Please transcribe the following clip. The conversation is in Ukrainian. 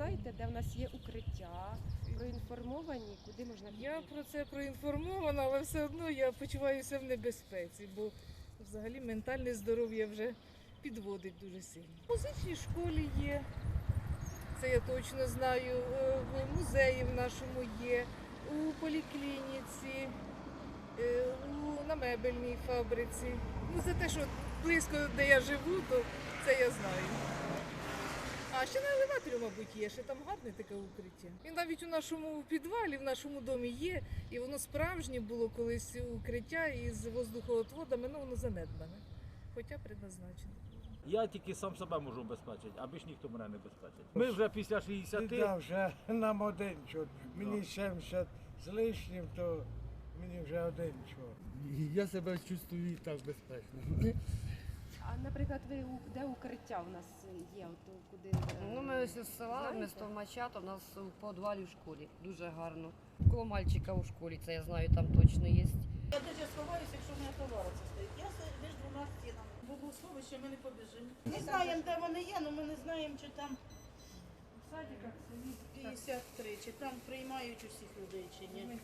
Знаєте, де в нас є укриття, проінформовані, куди можна піти? Я про це проінформована, але все одно я почуваюся в небезпеці, бо взагалі ментальне здоров'я вже підводить дуже сильно. В музичній школі є, це я точно знаю. е, В музеї в нашому є, у поліклініці, е, у, на мебельній фабриці. Ну, за те, що близько де я живу, то це я знаю. А ще на елеваторі, мабуть, є, ще там гарне таке укриття. І навіть у нашому підвалі, в нашому домі є, і воно справжнє було колись укриття із воздухоотводами, ну воно занедбане, хоча предназначене. Я тільки сам себе можу обезпечити, а більш ніхто мене не безпечить. Ми вже після 60 Біда вже нам один чорт. Мені 70 з лишнім, то мені вже один чорт. Я себе чувствую і так безпечно. А наприклад, ви у- де укриття в нас є? От, куди е, Ну, ми ось з села, знаєте? місто Мачата, у нас у підвалі в школі. Дуже гарно. Коло мальчика у школі, це я знаю, там точно є. Я де сховаюся, якщо в мене товар це стоїть. Я си- між двома стінами. Бо сховище ми не побіжимо. Не знаємо, де вони є, але ми не знаємо, чи там в садиках 53, чи там приймають усіх людей, чи ні.